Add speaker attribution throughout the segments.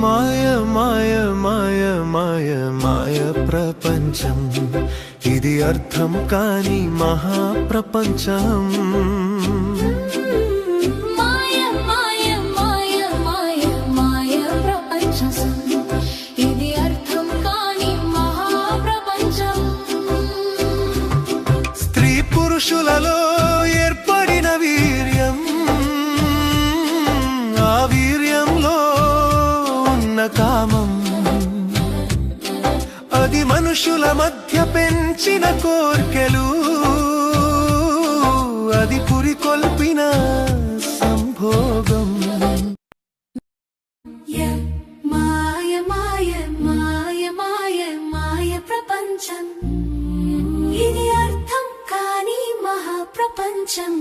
Speaker 1: మాయ మాయ మాయ మాయ మాయ ప్రపంచం ఇది అర్థం కాని మహాప్రపంచం పురుషులలో ఏర్పడిన వీర్యం ఆ వీర్యంలో ఉన్న కామం. అది మనుషుల మధ్య పెంచిన కోర్కెలు అది పురికొల్పిన సంభోగం.
Speaker 2: మహాప్రపంచం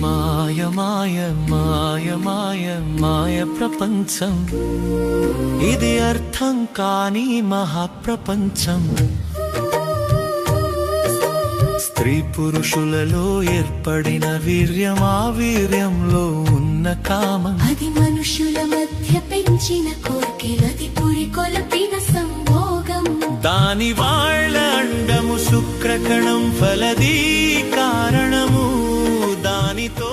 Speaker 1: మాయ మాయ మాయ మాయ మాయ ప్రపంచం ఇది అర్థం కాని మహాప్రపంచం. స్త్రీ పురుషులలో ఏర్పడిన వీర్యం ఆ వీర్యంలో ఉన్న కామం.
Speaker 2: అది మనుషుల మధ్య పెంచిన కోర్కెలది పురి కొలపిన సంభోగం.
Speaker 1: దాని అండము శుక్రకణం ఫలదీ కారణము. దానితో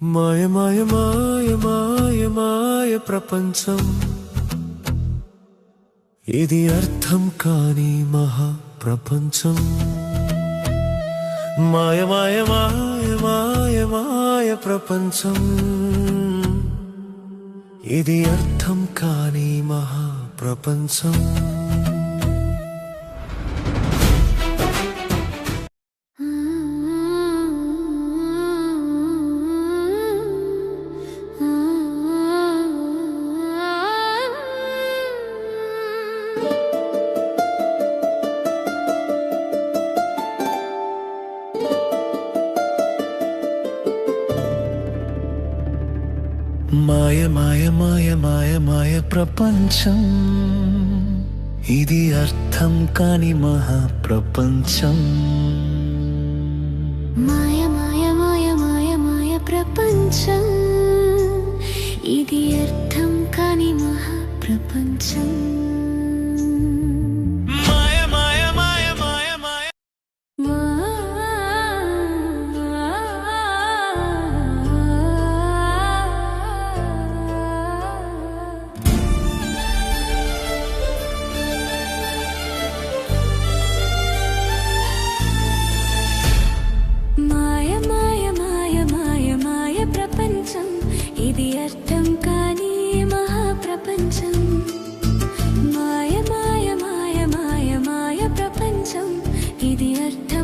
Speaker 1: మాయ మాయ మాయ మాయ మాయ ప్రపంచం. ఇది అర్థం కాని మహా ప్రపంచం మాయ మాయ మాయ మాయ మాయ ప్రపంచం. ఇది అర్థం కాని మహా ప్రపంచం మాయ మాయ మాయ మాయ మాయ ప్రపంచం. ఇది అర్థం కాని
Speaker 2: మహాప్రపంచం.
Speaker 1: మాయ మాయ మాయ మాయ మాయ
Speaker 2: ప్రపంచం. ఇది అర్థం కాని మహాప్రపంచం. இது அர்த்தம்.